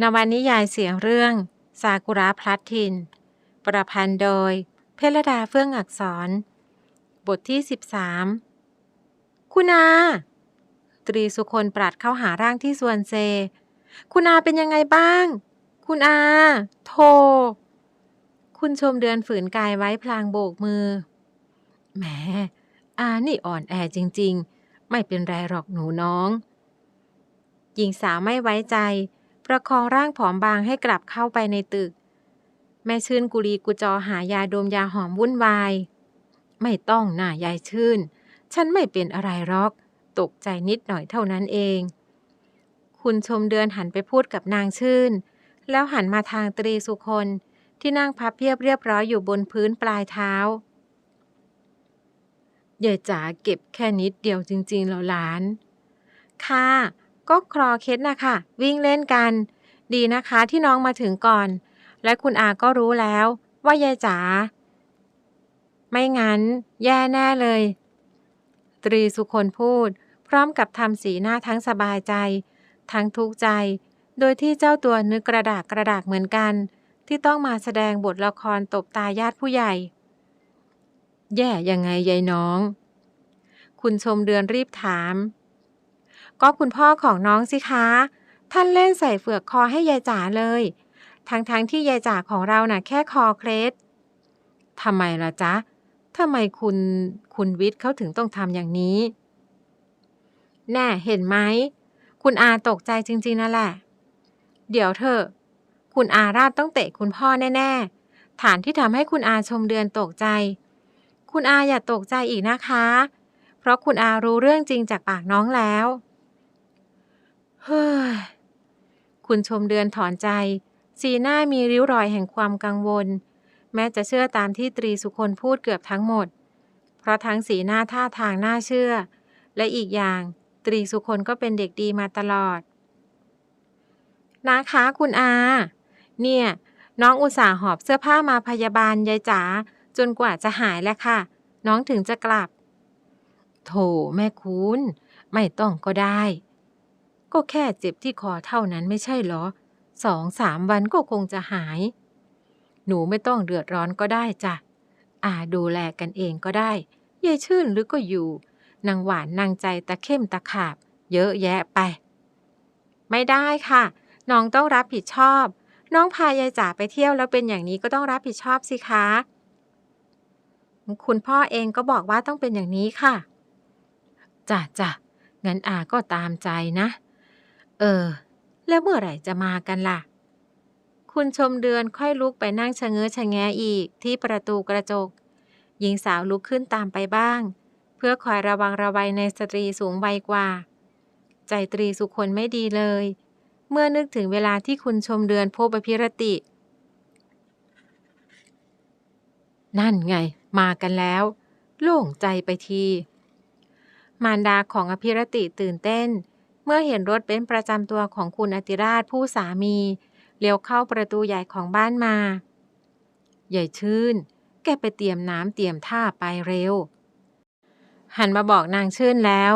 นวนิยายเสียงเรื่อง ซากุระพลัดทิน ประพันธ์โดย เพลดาเฟื่องอักษร บทที่ 13 คุณอาตรีสุคนปรัดเข้าหาร่างที่ส่วนเซ คุณอาเป็นยังไงบ้าง คุณอา โท คุณชมเดือนฝืนกายไว้พลางโบกมือ แหม อานี่อ่อนแอจริง ๆ ไม่เป็นไรหรอกหนูน้อง หญิงสาวไม่ไว้ใจ ประคองร่างผอมบางให้กลับเข้าไปในตึก แม่ชื่นกุลีกุจอหายาดมยาหอมวุ่นวาย ไม่ต้องน่ายายชื่น ฉันไม่เป็นอะไรหรอก ตกใจนิดหน่อยเท่านั้นเอง คุณชมเดือนหันไปพูดกับนางชื่น แล้วหันมาทางตรีสุคนที่นั่งพับเพียบเรียบร้อยอยู่บนพื้นปลายเท้ายายจ๋าเก็บแค่นิดเดียวจริงๆแล้วหลาน ค่ะ ก็คลอเคสนะคะวิ่งเล่นกัน ดีนะคะที่น้องมาถึงก่อน และคุณอาก็รู้แล้วว่ายายจ๋าไม่งั้น แย่แน่เลย ตรีสุคนพูด พร้อมกับทำสีหน้าทั้งสบายใจ ทั้งทุกข์ใจ โดยที่เจ้าตัวนึกกระดากกระดากเหมือนกัน ที่ต้องมาแสดงบทละครตบตาญาติผู้ใหญ่ แย่ยังไงยายน้อง คุณชมเดือนรีบถาม ก็คุณพ่อของน้องสิคะ ท่านเล่นใส่เฟือกคอให้ยายจ๋าเลย ทั้งๆทที่ยายจ๋าของเราน่ะแค่คอเคล็ดทำไมล่ะจ๊ะทำไมคุณคุณวิทย์เขาถึงต้องทำอย่างนี้ แน่เห็นไหม คุณอาตกใจจริงๆนั่นแหละ เดี๋ยวเถอะคุณอาราดต้องเตะคุณพ่อแน่ๆ ฐานที่ทำให้คุณอาชมเดือนตกใจ คุณอาอย่าตกใจอีกนะคะ เพราะคุณอารู้เรื่องจริงจากปากน้องแล้ว เฮ้ย คุณชมเดือนถอนใจ สีหน้ามีริ้วรอยแห่งความกังวล แม้จะเชื่อตามที่ตรีสุคนพูดเกือบทั้งหมด เพราะทั้งสีหน้าท่าทางน่าเชื่อ และอีกอย่างตรีสุคนก็เป็นเด็กดีมาตลอด นะคะคุณอา เนี่ย น้องอุตส่าห์หอบเสื้อผ้ามาพยาบาลยายจ๋าจนกว่าจะหายแล้วค่ะ น้องถึงจะกลับ โถแม่คุณ ไม่ต้องก็ได้ ก็แค่เจ็บที่คอเท่านั้นไม่ใช่เหรอสองสามวันก็คงจะหาย หนูไม่ต้องเดือดร้อนก็ได้จ้ะอาดูแลกันเองก็ได้ยายชื่นหรือก็อยู่นางหวานนางใจตะเข้มตะขาบ เยอะแยะไป ไม่ได้ค่ะ น้องต้องรับผิดชอบ น้องพายายจ๋าไปเที่ยวแล้วเป็นอย่างนี้ก็ต้องรับผิดชอบสิคะ คุณพ่อเองก็บอกว่าต้องเป็นอย่างนี้ค่ะจ้ะจ้ะงั้นอาก็ตามใจนะ เออ แล้วเมื่อไหร่จะมากันล่ะ คุณชมเดือนค่อยลุกไปนั่งชะเง้อชะแงอีกที่ประตูกระจก หญิงสาวลุกขึ้นตามไปบ้าง เพื่อคอยระวังระวัยในสตรีสูงวัยกว่า ใจตรีสุคนไม่ดีเลย เมื่อนึกถึงเวลาที่คุณชมเดือนพบอภิรติ นั่นไง มากันแล้ว โล่งใจไปที มารดาของอภิรติตื่นเต้น เมื่อเห็นรถเบนซ์ประจำตัวของคุณอติราชผู้สามีเลี้ยวเข้าประตูใหญ่ของบ้านมาใหญ่ชื่น แกไปเตรียมน้ำเตรียมท่าไปเร็ว หันมาบอกนางชื่นแล้ว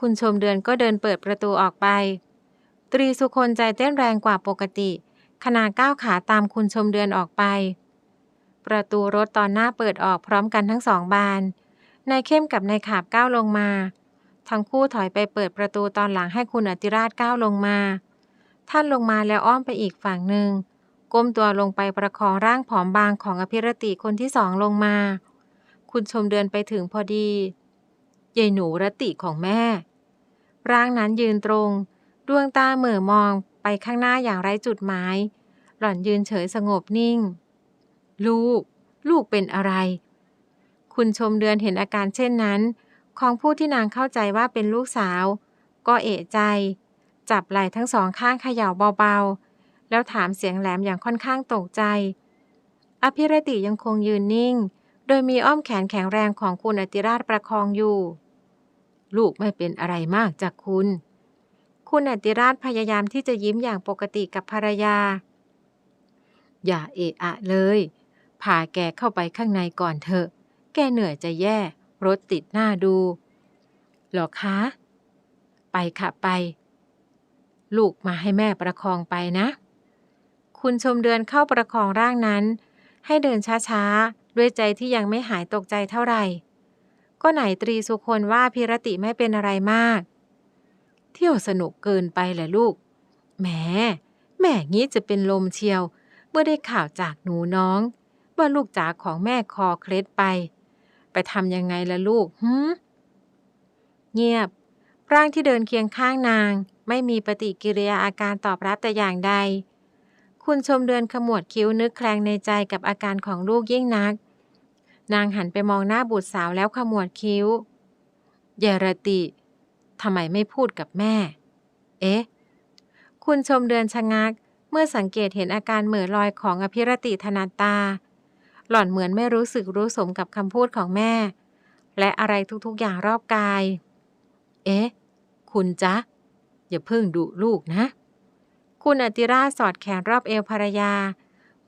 คุณชมเดือนก็เดินเปิดประตูออกไป ตรีสุคนใจเต้นแรงกว่าปกติขณะก้าวขาตามคุณชมเดือนออกไป ประตูรถตอนหน้าเปิดออกพร้อมกันทั้งสองบาน นายเข้มกับนายขาบก้าวลงมา ทั้งคู่ถอยไปเปิดประตูตอนหลังให้คุณอติราชก้าวลงมา ท่านลงมาแล้วอ้อมไปอีกฝั่งหนึ่ง ก้มตัวลงไปประคองร่างผอมบางของอภิรติคนที่สองลงมา คุณชมเดือนไปถึงพอดียายหนูรติของแม่ ร่างนั้นยืนตรง ดวงตาเหม่อมองไปข้างหน้าอย่างไร้จุดหมาย หล่อนยืนเฉยสงบนิ่ง ลูก ลูกเป็นอะไร คุณชมเดือนเห็นอาการเช่นนั้น ของผู้ที่นางเข้าใจว่าเป็นลูกสาว ก็เอะใจ จับไหล่ทั้งสองข้างเขย่าเบาๆ แล้วถามเสียงแหลมอย่างค่อนข้างตกใจ อภิรติยังคงยืนนิ่ง โดยมีอ้อมแขนแข็งแรงของคุณอติราชประคองอยู่ ลูกไม่เป็นอะไรมากจากคุณ คุณอติราชพยายามที่จะยิ้มอย่างปกติกับภรรยา อย่าเอะอะเลยพาแกเข้าไปข้างในก่อนเถอะ แกเหนื่อยจะแย่ รถติดหน้าดูหรอคะ ไปค่ะไป ลูกมาให้แม่ประคองไปนะ คุณชมเดือนเข้าประคองร่างนั้น ให้เดินช้าๆ ด้วยใจที่ยังไม่หายตกใจเท่าไหร่ ก็ไหนตรีสุคนว่าพิรติไม่เป็นอะไรมาก เที่ยวสนุกเกินไปแหละลูก แหม แม่งี้จะเป็นลมเชียว เมื่อได้ข่าวจากหนูน้อง ว่าลูกจ๋าของแม่คอเคล็ดไป ไปทำยังไงล่ะลูกหืมเงียบ ร่างที่เดินเคียงข้างนาง ไม่มีปฏิกิริยาอาการตอบรับแต่อย่างใด คุณชมเดือนขมวดคิ้วนึกแคลงในใจกับอาการของลูกยิ่งนัก นางหันไปมองหน้าบุตรสาวแล้วขมวดคิ้ว เยรติทำไมไม่พูดกับแม่ เอ๊ะ คุณชมเดือนชะงัก เมื่อสังเกตเห็นอาการเหม่อลอยของอภิรติธนาตา หล่อนเหมือนไม่รู้สึกรู้สมกับคำพูดของแม่ และอะไรทุกๆอย่างรอบกาย เอ๊ะ คุณจ๊ะ อย่าเพิ่งดุลูกนะ คุณอติราชสอดแขนรอบเอวภรรยา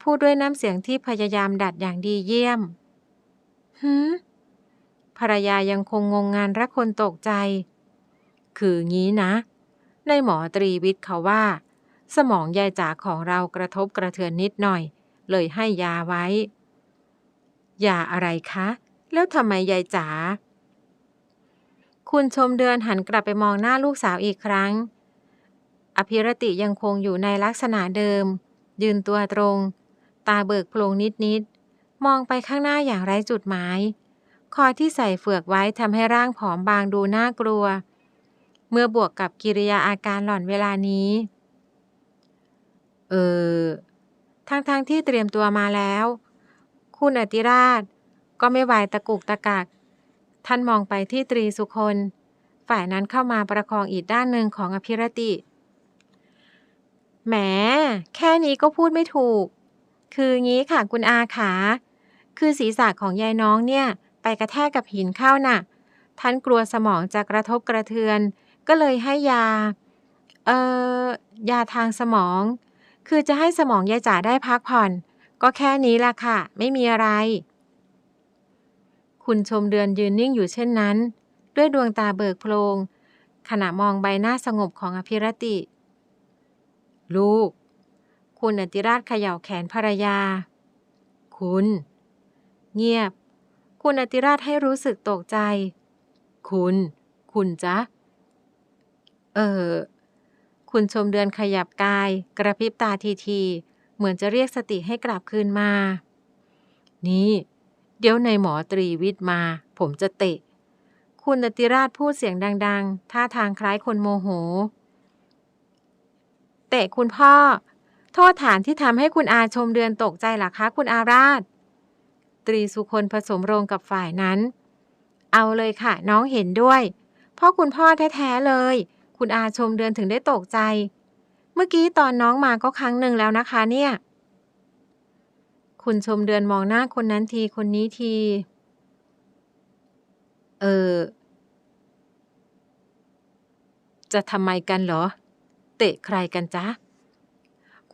พูดด้วยน้ำเสียงที่พยายามดัดอย่างดีเยี่ยมหืมภรรยายังคงงงงานและคนตกใจ คืองี้นะ ในหมอตรีวิทย์เขาว่า สมองยายจ๋าของเรากระทบกระเทือนนิดหน่อย เลยให้ยาไว้ ยาอะไรคะ แล้วทำไมยายจ๋า คุณชมเดือนหันกลับไปมองหน้าลูกสาวอีกครั้ง อภิรติยังคงอยู่ในลักษณะเดิม ยืนตัวตรง ตาเบิกโพลงนิดๆ มองไปข้างหน้าอย่างไร้จุดหมาย คอที่ใส่เฟือกไว้ทำให้ร่างผอมบางดูน่ากลัว เมื่อบวกกับกิริยาอาการหล่อนเวลานี้ เออทั้งๆทที่เตรียมตัวมาแล้ว คุณอติราช ก็ไม่ไหวตะกุกตะกัก ท่านมองไปที่ตรีสุคน ฝ่ายนั้นเข้ามาประคองอีกด้านหนึ่งของอภิรติ แหม แค่นี้ก็พูดไม่ถูก คืองี้ค่ะคุณอาขาคือศีรษะของยายน้องเนี่ย ไปกระแทกกับหินเข้าน่ะ ท่านกลัวสมองจะกระทบกระเทือน ก็เลยให้ยา เอ่อ ยาทางสมอง คือจะให้สมองยายจ๋าได้พักผ่อน ก็แค่นี้ล่ะค่ะ ไม่มีอะไร คุณชมเดือนยืนนิ่งอยู่เช่นนั้น ด้วยดวงตาเบิกโพลงขณะมองใบหน้าสงบของอภิรติ ลูก คุณอติราชเขย่าแขนภรรยา คุณ เงียบ คุณอติราชให้รู้สึกตกใจ คุณ คุณจ๊ะ เออ คุณชมเดือนขยับกาย กระพริบตาทีที เหมือนจะเรียกสติให้กลับคืนมา นี่ เดี๋ยวในหมอตรีวิทย์มา ผมจะเตะ คุณติราชพูดเสียงดัง ๆ ท่าทางคล้ายคนโมโห เตะคุณพ่อ โทษฐานที่ทำให้คุณอาชมเดือนตกใจหรอคะคุณอาราช ตรีสุคนผสมโรงกับฝ่ายนั้น เอาเลยค่ะ น้องเห็นด้วย เพราะคุณพ่อแท้ๆเลย คุณอาชมเดือนถึงได้ตกใจ เมื่อกี้ตอนน้องมาก็ครั้งหนึ่งแล้วนะคะเนี่ย คุณชมเดือนมองหน้าคนนั้นทีคนนี้ที เออ จะทำไมกันเหรอ เตะใครกันจ๊ะ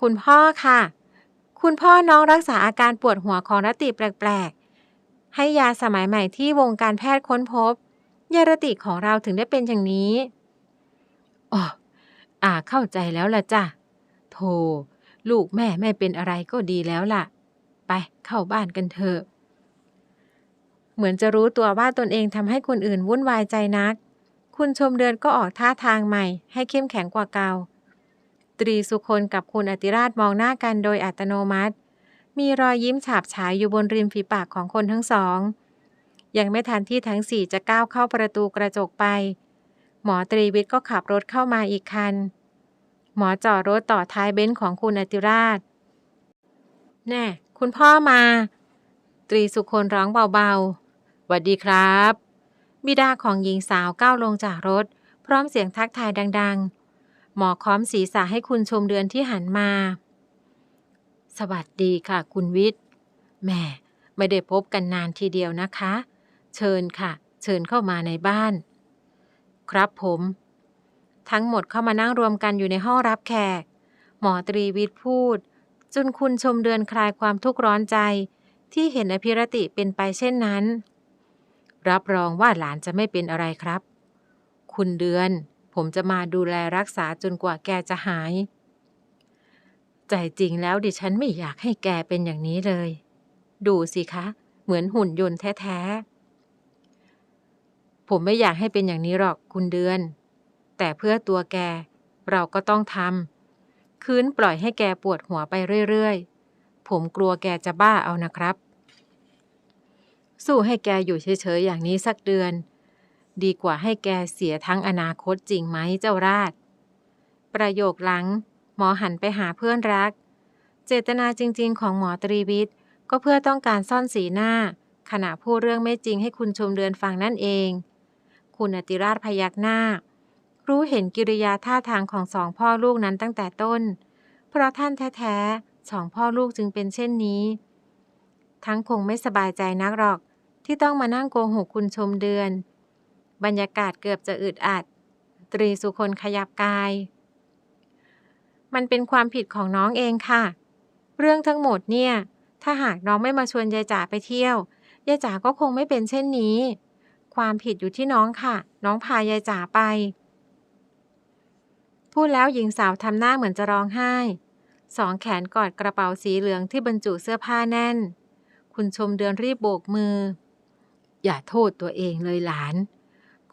คุณพ่อค่ะ คุณพ่อน้องรักษาอาการปวดหัวของรติแปลกๆ ให้ยาสมัยใหม่ที่วงการแพทย์ค้นพบ ยารติของเราถึงได้เป็นอย่างนี้อ๋อ อาเข้าใจแล้วล่ะจ้ะโธ่ลูกแม่ไม่เป็นอะไรก็ดีแล้วล่ะ ไปเข้าบ้านกันเถอะ เหมือนจะรู้ตัวว่าตนเองทำให้คนอื่นวุ่นวายใจนัก คุณชมเดือนก็ออกท่าทางใหม่ ให้เข้มแข็งกว่าเก่า ตรีสุคนกับคุณอติราชมองหน้ากันโดยอัตโนมัติ มีรอยยิ้มฉาบฉายอยู่บนริมฝีปากของคนทั้งสอง ยังไม่ทันที่ทั้งสี่จะก้าวเข้าประตูกระจกไป หมอตรีวิทย์ก็ขับรถเข้ามาอีกคัน หมอจอดรถต่อท้ายเบนซ์ของคุณอติราช แน่ คุณพ่อมา ตรีสุคนร้องเบาๆหวัดดีครับ บิดาของหญิงสาวก้าวลงจากรถ พร้อมเสียงทักทายดัง ๆ หมอค้อมศีรษะให้คุณชมเดือนที่หันมา สวัสดีค่ะ คุณวิทย์แหม่ไม่ได้พบกันนานทีเดียวนะคะ เชิญค่ะ เชิญเข้ามาในบ้าน ครับผม ทั้งหมดเข้ามานั่งรวมกันอยู่ในห้องรับแขก หมอตรีวิทย์พูด จนคุณชมเดือนคลายความทุกข์ร้อนใจ ที่เห็นอภิรติเป็นไปเช่นนั้น รับรองว่าหลานจะไม่เป็นอะไรครับ คุณเดือน ผมจะมาดูแลรักษาจนกว่าแกจะหาย ใจจริงแล้วดิฉันไม่อยากให้แกเป็นอย่างนี้เลย ดูสิคะ เหมือนหุ่นยนต์แท้ๆ ผมไม่อยากให้เป็นอย่างนี้หรอกคุณเดือน แต่เพื่อตัวแก เราก็ต้องทำคืนปล่อยให้แกปวดหัวไปเรื่อยๆ ผมกลัวแกจะบ้าเอานะครับ สู้ให้แกอยู่เฉยๆ อย่างนี้สักเดือน ดีกว่าให้แกเสียทั้งอนาคตจริงไหมเจ้าราช ประโยคหลัง หมอหันไปหาเพื่อนรัก เจตนาจริงๆ ของหมอตรีวิทย์ก็เพื่อต้องการซ่อนสีหน้าขณะพูดเรื่องไม่จริงให้คุณชมเดือนฟังนั่นเอง คุณอติราชพยักหน้า รู้เห็นกิริยาท่าทางของสองพ่อลูกนั้นตั้งแต่ต้น เพราะท่านแท้ๆสองพ่อลูกจึงเป็นเช่นนี้ ทั้งคงไม่สบายใจนักหรอกที่ต้องมานั่งโกหกคุณชมเดือน บรรยากาศเกือบจะอึดอัด ตรีสุคนขยับกาย มันเป็นความผิดของน้องเองค่ะ เรื่องทั้งหมดเนี่ย ถ้าหากน้องไม่มาชวนยายจ๋าไปเที่ยวยายจ๋าก็คงไม่เป็นเช่นนี้ ความผิดอยู่ที่น้องค่ะ น้องพายายจ๋าไป พูดแล้วหญิงสาวทำหน้าเหมือนจะร้องไห้สองแขนกอดกระเป๋าสีเหลืองที่บรรจุเสื้อผ้าแน่น คุณชมเดือนรีบโบกมือ อย่าโทษตัวเองเลยหลาน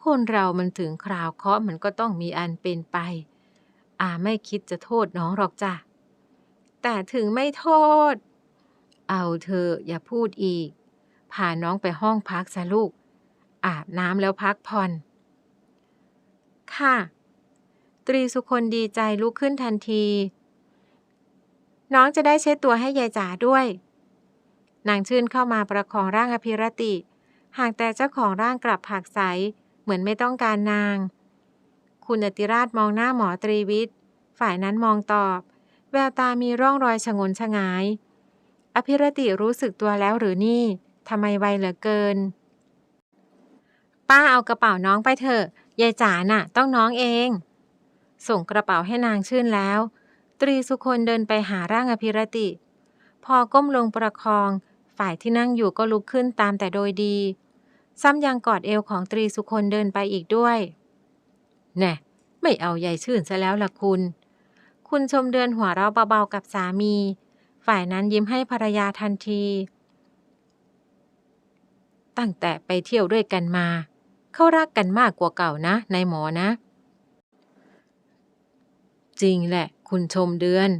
คนเรามันถึงคราวเคาะมันก็ต้องมีอันเป็นไป อาไม่คิดจะโทษน้องหรอกจ้ะ แต่ถึงไม่โทษ เอาเธออย่าพูดอีก พาน้องไปห้องพักซะลูก อาบน้ำแล้วพักผ่อน ค่ะ ตรีสุคนดีใจลุกขึ้นทันที น้องจะได้เช็ดตัวให้ยายจ๋าด้วย นางชื่นเข้ามาประคองร่างอภิรติ หากแต่เจ้าของร่างกลับผักใส เหมือนไม่ต้องการนาง คุณอติราชมองหน้าหมอตรีวิทย์ ฝ่ายนั้นมองตอบ แววตามีร่องรอยชงนชงาย อภิรติรู้สึกตัวแล้วหรือนี่ทำไมไวเหลือเกิน ป้าเอากระเป๋าน้องไปเถอะยายจ๋าน่ะ ต้องน้องเอง ส่งกระเป๋าให้นางชื่นแล้ว ตรีสุคนเดินไปหาร่างอภิรติ พอก้มลงประคอง ฝ่ายที่นั่งอยู่ก็ลุกขึ้นตามแต่โดยดี ซ้ำยังกอดเอวของตรีสุคนเดินไปอีกด้วย แน่ไม่เอายายชื่นซะแล้วล่ะคุณ คุณชมเดือนหัวเราะเบาๆกับสามี ฝ่ายนั้นยิ้มให้ภรรยาทันที ตั้งแต่ไปเที่ยวด้วยกันมา เขารักกันมากกว่าเก่านะนายหมอนะ จริงแหละ คุณชมเดือน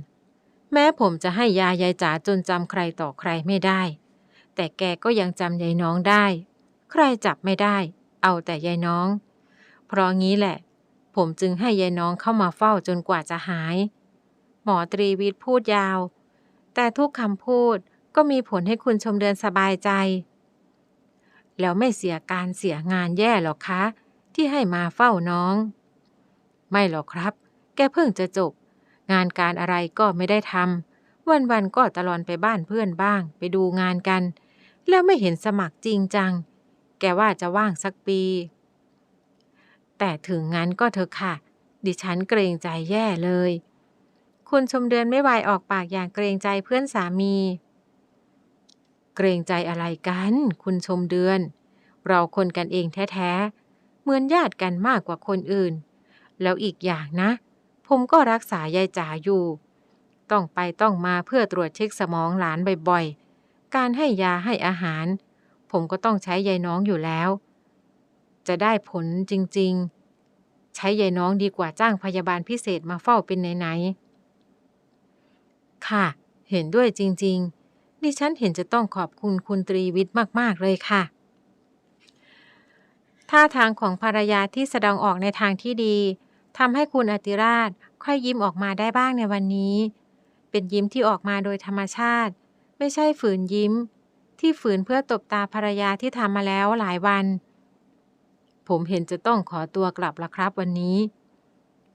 แม้ผมจะให้ยายายจ๋าจนจำใครต่อใครไม่ได้ แต่แกก็ยังจำยายน้องได้ ใครจับไม่ได้ เอาแต่ยายน้อง เพราะงี้แหละ ผมจึงให้ยายน้องเข้ามาเฝ้าจนกว่าจะหาย หมอตรีวิทย์พูดยาว แต่ทุกคำพูดก็มีผลให้คุณชมเดือนสบายใจ แล้วไม่เสียการเสียงานแย่หรอกคะ ที่ให้มาเฝ้าน้อง ไม่หรอกครับ แกเพิ่งจะจบ งานการอะไรก็ไม่ได้ทำวันๆก็ตะลอนไปบ้านเพื่อนบ้าง ไปดูงานกัน แล้วไม่เห็นสมัครจริงจัง แกว่าจะว่างสักปี แต่ถึงงั้นก็เถอะค่ะ ดิฉันเกรงใจแย่เลย คุณชมเดือนไม่ไหวออกปากอย่างเกรงใจเพื่อนสามี เกรงใจอะไรกัน คุณชมเดือน เราคนกันเองแท้ๆ เหมือนญาติกันมากกว่าคนอื่น แล้วอีกอย่างนะ ผมก็รักษายายจ๋าอยู่ ต้องไปต้องมาเพื่อตรวจเช็คสมองหลานบ่อยๆ การให้ยาให้อาหาร ผมก็ต้องใช้ยายน้องอยู่แล้ว จะได้ผลจริงๆ ใช้ยายน้องดีกว่าจ้างพยาบาลพิเศษมาเฝ้าเป็นไหนๆ ค่ะ เห็นด้วยจริงๆ ดิฉันเห็นจะต้องขอบคุณคุณตรีวิทย์มาก ๆ เลยค่ะ ท่าทางของภรรยาที่แสดงออกในทางที่ดีทำให้คุณอติราชค่อยยิ้มออกมาได้บ้างในวันนี้ เป็นยิ้มที่ออกมาโดยธรรมชาติ ไม่ใช่ฝืนยิ้ม ที่ฝืนเพื่อตบตาภรรยาที่ทำมาแล้วหลายวัน ผมเห็นจะต้องขอตัวกลับละครับวันนี้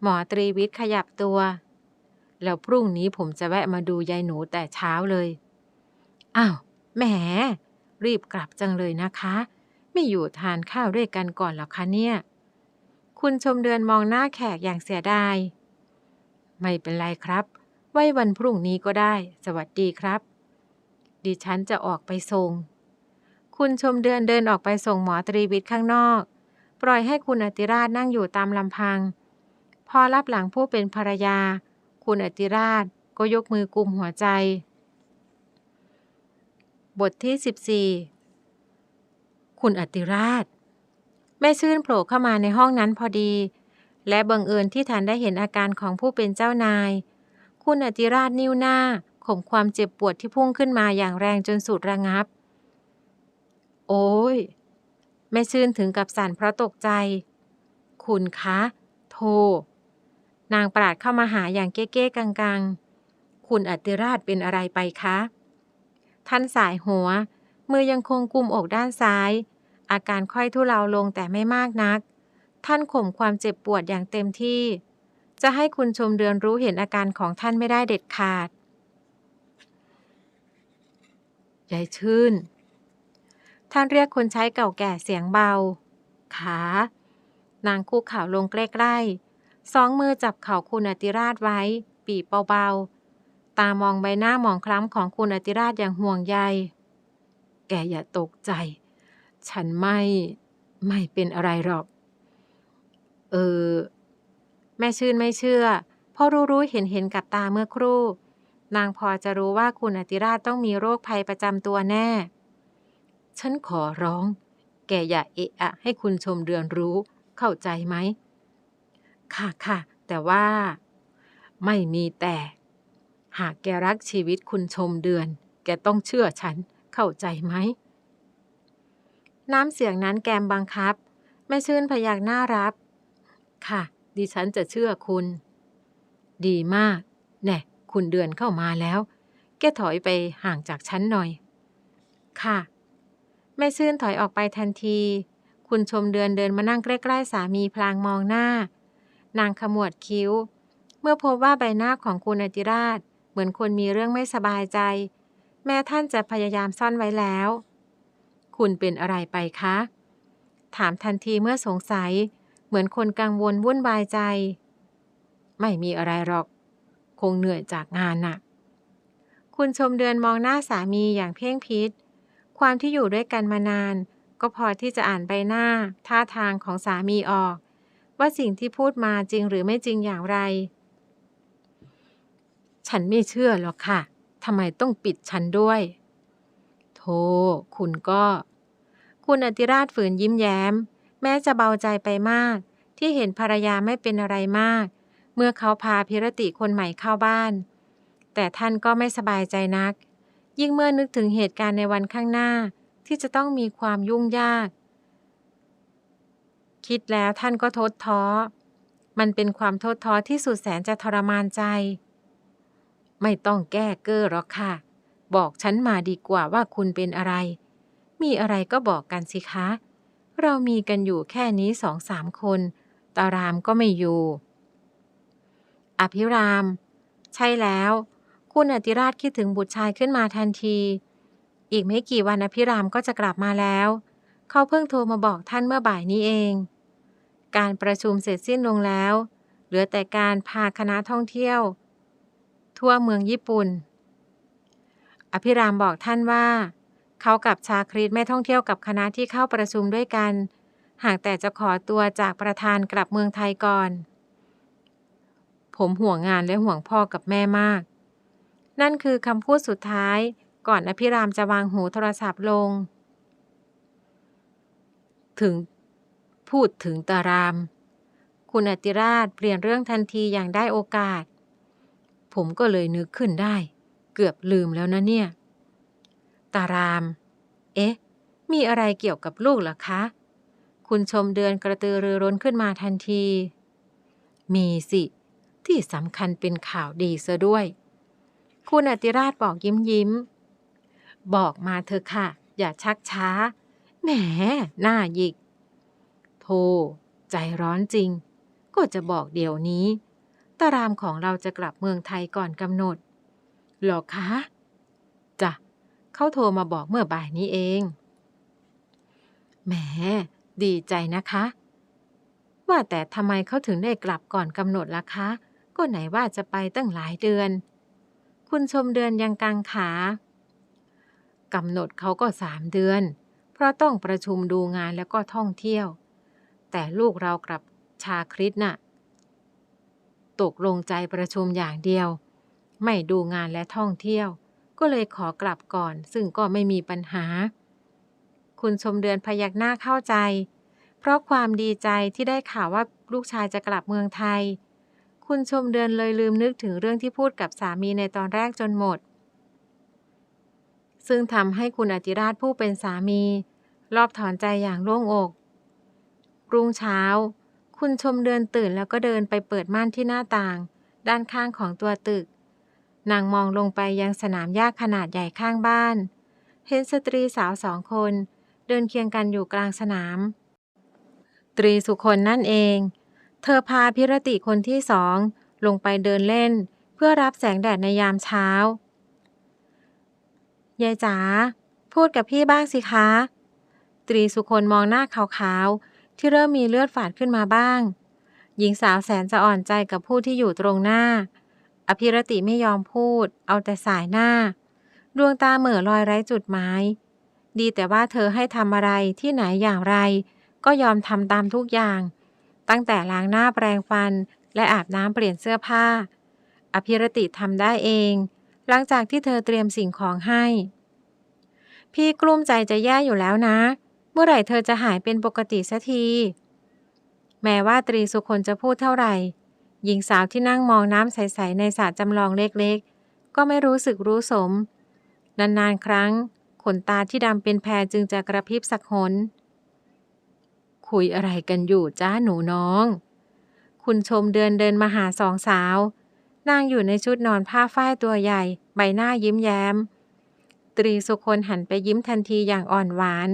หมอตรีวิทย์ขยับตัว แล้วพรุ่งนี้ผมจะแวะมาดูยายหนูแต่เช้าเลย อ้าวแหม รีบกลับจังเลยนะคะ ไม่อยู่ทานข้าวด้วยกันก่อนหรอคะเนี่ย คุณชมเดือนมองหน้าแขกอย่างเสียดาย ไม่เป็นไรครับ ไว้วันพรุ่งนี้ก็ได้ สวัสดีครับ ดิฉันจะออกไปส่ง คุณชมเดือนเดินออกไปส่งหมอตรีวิทย์ข้างนอก ปล่อยให้คุณอติราชนั่งอยู่ตามลำพัง พอรับหลังผู้เป็นภรรยา คุณอติราชก็ยกมือกุมหัวใจ บทที่ 14 คุณอติราช แม่ชื่นโผล่เข้ามาในห้องนั้นพอดี และบังเอิญที่ทันได้เห็นอาการของผู้เป็นเจ้านาย คุณอติราชนิ้วหน้า ข่มความเจ็บปวดที่พุ่งขึ้นมาอย่างแรงจนสุดระงับ โอ้ย แม่ชื่นถึงกับสั่นเพราะตกใจ คุณคะ โทร นางปราดเข้ามาหาอย่างเก้ๆกังๆ คุณอติราชเป็นอะไรไปคะ ท่านสายหัว มือยังคงกุมอกด้านซ้าย อาการค่อยทุเลาลงแต่ไม่มากนัก ท่านข่มความเจ็บปวดอย่างเต็มที่ จะให้คุณชมเดือนรู้เห็นอาการของท่านไม่ได้เด็ดขาดยายชื่น ท่านเรียกคนใช้เก่าแก่เสียงเบา ขา นางคุกเข่าวลงใกล้ๆสองมือจับเข่าคุณอติราชไว้ ปีเบาๆ ตามองใบหน้าหมองคล้ำของคุณอติราชอย่างห่วงใย แกอย่าตกใจ ฉันไม่ไม่เป็นอะไรหรอก เออ แม่ชื่นไม่เชื่อเพราะรู้เห็นเห็นกับตาเมื่อครู่ นางพอจะรู้ว่าคุณอติราชต้องมีโรคภัยประจำตัวแน่ ฉันขอร้อง แกอย่าเอะอะให้คุณชมเดือนรู้ เข้าใจไหม ค่ะค่ะ แต่ว่า ไม่มีแต่ หากแกรักชีวิตคุณชมเดือน แกต้องเชื่อฉัน เข้าใจไหม น้ำเสียงนั้นแกมบังคับแม่ชื่นพยักหน้ารับ ค่ะ ดิฉันจะเชื่อคุณ ดีมาก แน่ คุณเดือนเข้ามาแล้ว แกถอยไปห่างจากฉันหน่อย ค่ะแม่ชื่นถอยออกไปทันที คุณชมเดือนเดินมานั่งใกล้ๆสามีพลางมองหน้า นางขมวดคิ้วเมื่อพบว่าใบหน้าของคุณอติราช เหมือนคนมีเรื่องไม่สบายใจ แม้ท่านจะพยายามซ่อนไว้แล้ว คุณเป็นอะไรไปคะ ถามทันทีเมื่อสงสัย เหมือนคนกังวลวุ่นวายใจ ไม่มีอะไรหรอก คงเหนื่อยจากงานน่ะ คุณชมเดือนมองหน้าสามีอย่างเพ่งพิษ ความที่อยู่ด้วยกันมานาน ก็พอที่จะอ่านใบหน้า ท่าทางของสามีออก ว่าสิ่งที่พูดมาจริงหรือไม่จริงอย่างไร ฉันไม่เชื่อหรอกค่ะ ทำไมต้องปิดฉันด้วย โธ่คุณก็ คุณอติราชฝืนยิ้มแย้ม แม้จะเบาใจไปมาก ที่เห็นภรรยาไม่เป็นอะไรมาก เมื่อเขาพาพิรติคนใหม่เข้าบ้าน แต่ท่านก็ไม่สบายใจนัก ยิ่งเมื่อนึกถึงเหตุการณ์ในวันข้างหน้าที่จะต้องมีความยุ่งยาก คิดแล้วท่านก็ทดท้อ มันเป็นความทดท้อที่สุดแสนจะทรมานใจ ไม่ต้องแก้เก้อหรอกค่ะ บอกฉันมาดีกว่าว่าคุณเป็นอะไร มีอะไรก็บอกกันสิคะ เรามีกันอยู่แค่นี้สองสามคน ตารามก็ไม่อยู่ อภิราม ใช่แล้ว คุณอติราชคิดถึงบุตรชายขึ้นมาทันที อีกไม่กี่วันอภิรามก็จะกลับมาแล้ว เขาเพิ่งโทรมาบอกท่านเมื่อบ่ายนี้เอง การประชุมเสร็จสิ้นลงแล้ว เหลือแต่การพาคณะท่องเที่ยว ทั่วเมืองญี่ปุ่น อภิรามบอกท่านว่า เขากับชาคริตไม่ท่องเที่ยวกับคณะที่เข้าประชุมด้วยกัน หากแต่จะขอตัวจากประธานกลับเมืองไทยก่อน ผมห่วงงานและห่วงพ่อกับแม่มาก นั่นคือคำพูดสุดท้ายก่อนอภิรามจะวางหูโทรศัพท์ลง ถึงพูดถึงตาราม คุณอติราชเปลี่ยนเรื่องทันทีอย่างได้โอกาส ผมก็เลยนึกขึ้นได้ เกือบลืมแล้วนะเนี่ย ตาราม เอ๊ะ มีอะไรเกี่ยวกับลูกเหรอคะ คุณชมเดือนกระตือรือร้นขึ้นมาทันที มีสิ ที่สำคัญเป็นข่าวดีซะด้วย คุณอติราชบอกยิ้มยิ้ม บอกมาเถอะค่ะ อย่าชักช้า แหม หน้าหยิกโธ่ใจร้อนจริง ก็จะบอกเดี๋ยวนี้ ตารามของเราจะกลับเมืองไทยก่อนกำหนดหรอคะจ้ะเขาโทรมาบอกเมื่อบ่ายนี้เอง แหม ดีใจนะคะ ว่าแต่ทำไมเขาถึงได้กลับก่อนกำหนดล่ะคะ ก็ไหนว่าจะไปตั้งหลายเดือน คุณชมเดือนยังกังขากำหนดเขาก็สามเดือน เพราะต้องประชุมดูงานแล้วก็ท่องเที่ยว แต่ลูกเรากลับชาคริตน่ะ ตกลงใจประชุมอย่างเดียว ไม่ดูงานและท่องเที่ยว ก็เลยขอกลับก่อน ซึ่งก็ไม่มีปัญหา คุณชมเดือนพยักหน้าเข้าใจ เพราะความดีใจที่ได้ข่าวว่าลูกชายจะกลับเมืองไทย คุณชมเดือนเลยลืมนึกถึงเรื่องที่พูดกับสามีในตอนแรกจนหมด ซึ่งทำให้คุณอติราชผู้เป็นสามี รอบถอนใจอย่างโล่งอก รุ่งเช้า คุณชมเดือนตื่นแล้วก็เดินไปเปิดม่านที่หน้าต่าง ด้านข้างของตัวตึก นางมองลงไปยังสนามหญ้าขนาดใหญ่ข้างบ้าน เห็นสตรีสาวสองคน เดินเคียงกันอยู่กลางสนาม ตรีสุคนนั่นเอง เธอพาพิรติคนที่สองลงไปเดินเล่น เพื่อรับแสงแดดในยามเช้ายายจ๋าพูดกับพี่บ้างสิคะ ตรีสุคนมองหน้าขาวๆ ที่เริ่มมีเลือดฝาดขึ้นมาบ้าง หญิงสาวแสนจะอ่อนใจกับผู้ที่อยู่ตรงหน้า อภิรติไม่ยอมพูด เอาแต่สายหน้า ดวงตาเหม่อลอยไร้จุดหมาย ดีแต่ว่าเธอให้ทำอะไรที่ไหนอย่างไร ก็ยอมทำตามทุกอย่าง ตั้งแต่ล้างหน้าแปรงฟัน และอาบน้ำเปลี่ยนเสื้อผ้า อภิรติทำได้เอง หลังจากที่เธอเตรียมสิ่งของให้ พี่กลุ้มใจจะแย่อยู่แล้วนะเเมื่อไหร่เธอจะหายเป็นปกติสักที แม้ว่าตรีสุคนจะพูดเท่าไหร่ หญิงสาวที่นั่งมองน้ำใส ๆ ในสระจำลองเล็กๆ ก็ไม่รู้สึกรู้สม นาน ๆ ครั้ง ขนตาที่ดำเป็นแพรจึงจะกระพริบสักหน คุยอะไรกันอยู่จ้าหนูน้อง คุณชมเดือนเดินมาหาสองสาว นางอยู่ในชุดนอนผ้าฝ้ายตัวใหญ่ ใบหน้ายิ้มแย้ม ตรีสุคนหันไปยิ้มทันทีอย่างอ่อนหวาน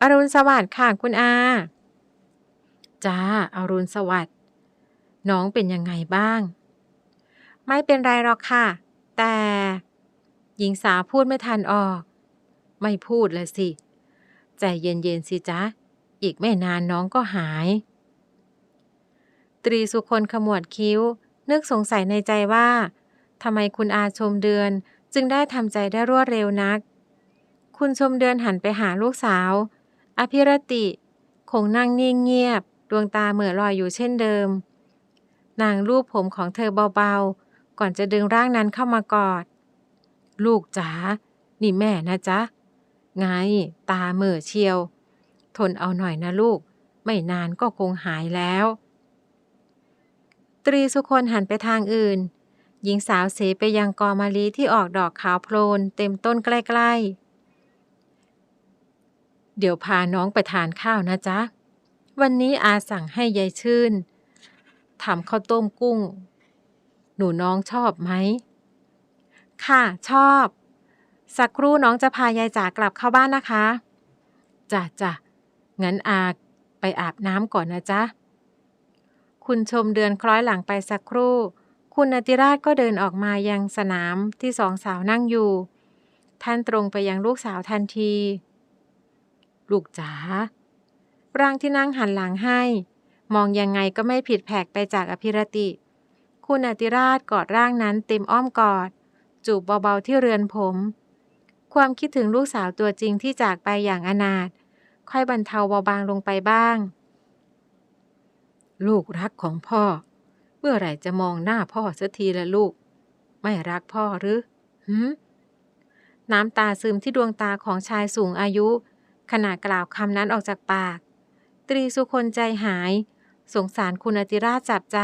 อรุณสวัสดิ์ค่ะคุณอา จ้าอารุณสวัสดิ์ น้องเป็นยังไงบ้าง ไม่เป็นไรหรอกค่ะ แต่ หญิงสาวพูดไม่ทันออก ไม่พูดเลยสิ ใจเย็นๆสิจ๊ะ อีกไม่นานน้องก็หาย ตรีสุคนขมวดคิ้ว นึกสงสัยในใจว่าทำไมคุณอาชมเดือนจึงได้ทำใจได้รวดเร็วนัก คุณชมเดือนหันไปหาลูกสาว อภิรติ คงนั่งนิ่งเงียบ ดวงตาเหม่อลอยอยู่เช่นเดิม นางลูบผมของเธอเบาๆ ก่อนจะดึงร่างนั้นเข้ามากอด ลูกจ๋า นี่แม่นะจ๊ะ ไง ตาเหม่อเชียว ทนเอาหน่อยนะลูก ไม่นานก็คงหายแล้ว ตรีสุคนหันไปทางอื่น หญิงสาวเสไปยังกอมะลิที่ออกดอกขาวโพลนเต็มต้นใกล้ ๆ เดี๋ยวพาน้องไปทานข้าวนะจ๊ะ วันนี้อาสั่งให้ยายชื่นทำข้าวต้มกุ้ง หนูน้องชอบไหม ค่ะ ชอบ สักครู่น้องจะพายายจ๋ากลับเข้าบ้านนะคะจ้ะจ้ะงั้นอาไปอาบน้ำก่อนนะจ๊ะ คุณชมเดือนคล้อยหลังไปสักครู่ คุณอติราชก็เดินออกมายังสนามที่สองสาวนั่งอยู่ ท่านตรงไปยังลูกสาวทันที ลูกจ๋าร่างที่นั่งหันหลังให้ มองยังไงก็ไม่ผิดแผกไปจากอภิรติ คุณอติราชกอดร่างนั้นเต็มอ้อมกอด จูบเบาๆที่เรือนผม ความคิดถึงลูกสาวตัวจริงที่จากไปอย่างอนาถค่อยบรรเทาเบาบางลงไปบ้าง ลูกรักของพ่อ เมื่อไหร่จะมองหน้าพ่อสักทีละลูก ไม่รักพ่อหรือหืมน้ำตาซึมที่ดวงตาของชายสูงอายุ ขณะกล่าวคำนั้นออกจากปาก ตรีสุคนใจหาย สงสารคุณอติราชจับใจ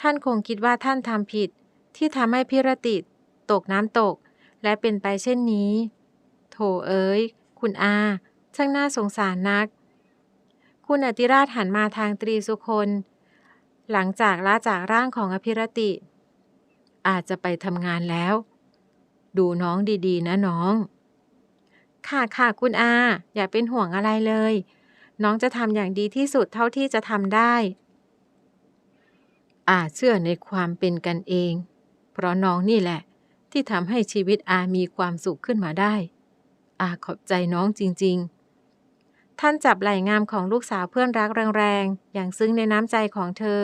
ท่านคงคิดว่าท่านทำผิด ที่ทำให้พิรติตกน้ำตก และเป็นไปเช่นนี้ โถเอ๋ย คุณอา ช่างน่าสงสารนัก คุณอติราชหันมาทางตรีสุคน หลังจากละจากร่างของอภิรติ อาจจะไปทำงานแล้ว ดูน้องดีๆ นะน้อง ค่ะค่ะคุณอา อย่าเป็นห่วงอะไรเลย น้องจะทำอย่างดีที่สุดเท่าที่จะทำได้ อาเชื่อในความเป็นกันเอง เพราะน้องนี่แหละ ที่ทำให้ชีวิตอามีความสุขขึ้นมาได้ อาขอบใจน้องจริง ๆ ท่านจับไหล่งามของลูกสาวเพื่อนรักแรงๆ อย่างซึ้งในน้ำใจของเธอ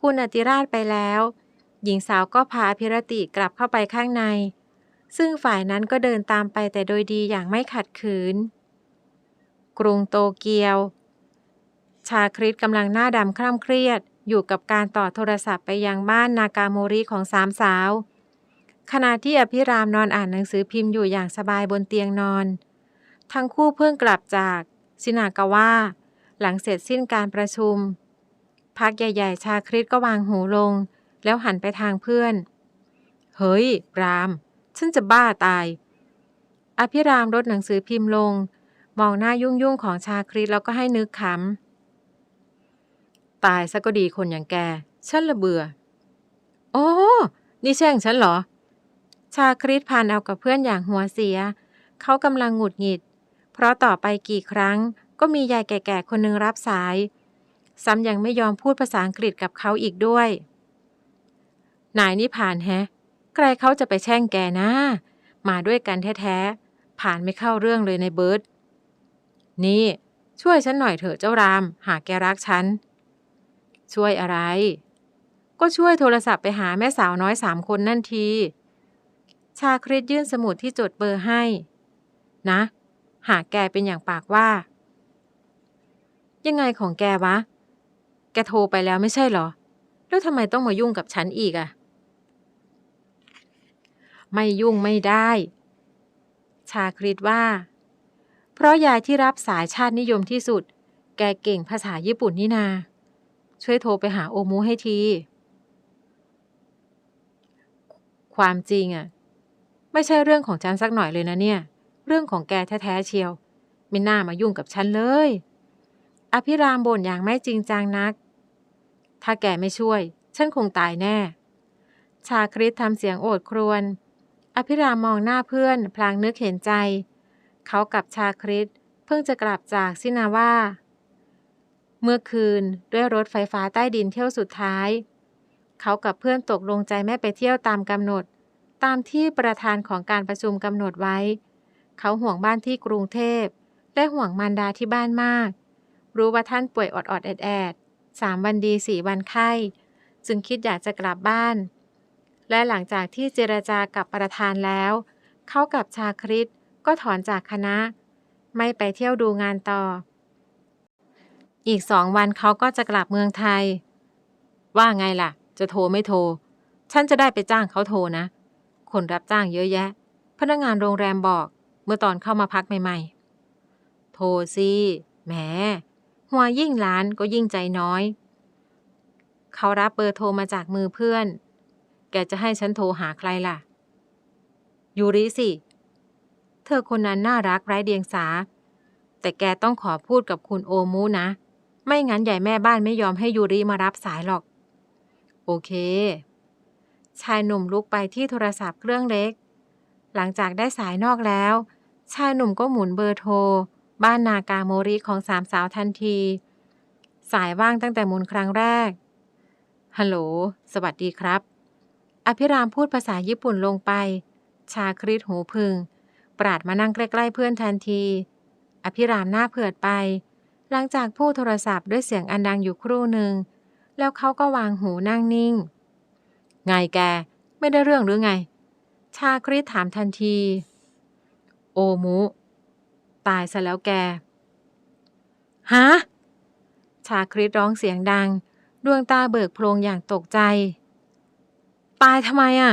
คุณอติราชไปแล้ว หญิงสาวก็พาอภิรติกลับเข้าไปข้างใน ซึ่งฝ่ายนั้นก็เดินตามไปแต่โดยดีอย่างไม่ขัดขืน กรุงโตเกียว ชาคริตกำลังหน้าดำคร่ำเครียด อยู่กับการต่อโทรศัพท์ไปยังบ้านนากาโมริของสามสาว ขณะที่อภิรามนอนอ่านหนังสือพิมพ์อยู่อย่างสบายบนเตียงนอน ทั้งคู่เพิ่งกลับจากซินากาวะหลังเสร็จสิ้นการประชุม พักใหญ่ ๆ ชาคริตก็วางหูลง แล้วหันไปทางเพื่อน เฮ้ย ราม ฉันจะบ้าตาย อภิรามลดหนังสือพิมพ์ลง มองหน้ายุ่งๆของชาคริตแล้วก็ให้นึกขำ ตายซะก็ดีคนอย่างแก ฉันละเบื่อ โอ้ นี่แช่งฉันเหรอ ชาคริตผ่านเอากับเพื่อนอย่างหัวเสีย เขากำลังหงุดหงิด เพราะต่อไปกี่ครั้งก็มียายแก่ๆคนหนึ่งรับสาย ซ้ำยังไม่ยอมพูดภาษาอังกฤษกับเขาอีกด้วย นายนี่ผ่านแฮะ ใครเขาจะไปแช่งแกนะ มาด้วยกันแท้ๆ ผ่านไม่เข้าเรื่องเลยในเบิร์ดนี่ช่วยฉันหน่อยเถอะเจ้าราม หากแกรักฉัน ช่วยอะไร ก็ช่วยโทรศัพท์ไปหาแม่สาวน้อยสามคนนั่นที ชาคริตยื่นสมุดที่จดเบอร์ให้ นะ หากแกเป็นอย่างปากว่า ยังไงของแกวะ แกโทรไปแล้วไม่ใช่หรอ แล้วทำไมต้องมายุ่งกับฉันอีกอะ ไม่ยุ่งไม่ได้ ชาคริตว่า เพราะยายที่รับสายชาตินิยมที่สุด แกเก่งภาษาญี่ปุ่นนี่นา ช่วยโทรไปหาโอมูให้ที ความจริงอะไม่ใช่เรื่องของฉันสักหน่อยเลยนะเนี่ย เรื่องของแกแท้ๆเชียว ไม่น่ามายุ่งกับฉันเลย อภิรามบ่นอย่างไม่จริงจังนัก ถ้าแกไม่ช่วย ฉันคงตายแน่ชาคริตทำเสียงโอดครวญ อภิรามมองหน้าเพื่อนพลางนึกเห็นใจ เขากับชาคริตเพิ่งจะกลับจากซินาว่า เมื่อคืนด้วยรถไฟฟ้าใต้ดินเที่ยวสุดท้าย เขากับเพื่อนตกลงใจไม่ไปเที่ยวตามกำหนด ตามที่ประธานของการประชุมกำหนดไว้ เขาห่วงบ้านที่กรุงเทพและห่วงมารดาที่บ้านมาก รู้ว่าท่านป่วยออดๆแอดแอดๆสามวันดีสี่วันไข้ จึงคิดอยากจะกลับบ้าน และหลังจากที่เจรจากับประธานแล้ว เขากับชาคริตก็ถอนจากคณะ ไม่ไปเที่ยวดูงานต่อ อีกสองวันเขาก็จะกลับเมืองไทย ว่าไงล่ะ จะโทรไม่โทร ฉันจะได้ไปจ้างเขาโทรนะ คนรับจ้างเยอะแยะ พนักงานโรงแรมบอกเมื่อตอนเข้ามาพักใหม่ๆ โทรสิแหมหัวยิ่งล้านก็ยิ่งใจน้อย เขารับเบอร์โทรมาจากมือเพื่อน แกจะให้ฉันโทรหาใครล่ะ ยูริสิ เธอคนนั้นน่ารักไร้เดียงสา แต่แกต้องขอพูดกับคุณโอมูนะ ไม่งั้นใหญ่แม่บ้านไม่ยอมให้ยูริมารับสายหรอก โอเค ชายหนุ่มลุกไปที่โทรศัพท์เครื่องเล็ก หลังจากได้สายนอกแล้ว ชายหนุ่มก็หมุนเบอร์โทร บ้านนากาโมริของสามสาวทันที สายว่างตั้งแต่หมุนครั้งแรกฮัลโหล สวัสดีครับ อภิรามพูดภาษาญี่ปุ่นลงไป ชาคริตหูพึง ปราดมานั่งใกล้ๆเพื่อนทันที อภิรามหน้าเผือดไป หลังจากพูดโทรศัพท์ด้วยเสียงอันดังอยู่ครู่หนึ่ง แล้วเขาก็วางหูนั่งนิ่ง ไงแก ไม่ได้เรื่องหรือไง ชาคริตถามทันที โอมุ ตายซะแล้วแก ฮะ ชาคริตร้องเสียงดัง ดวงตาเบิกโพลงอย่างตกใจายทำไมอะ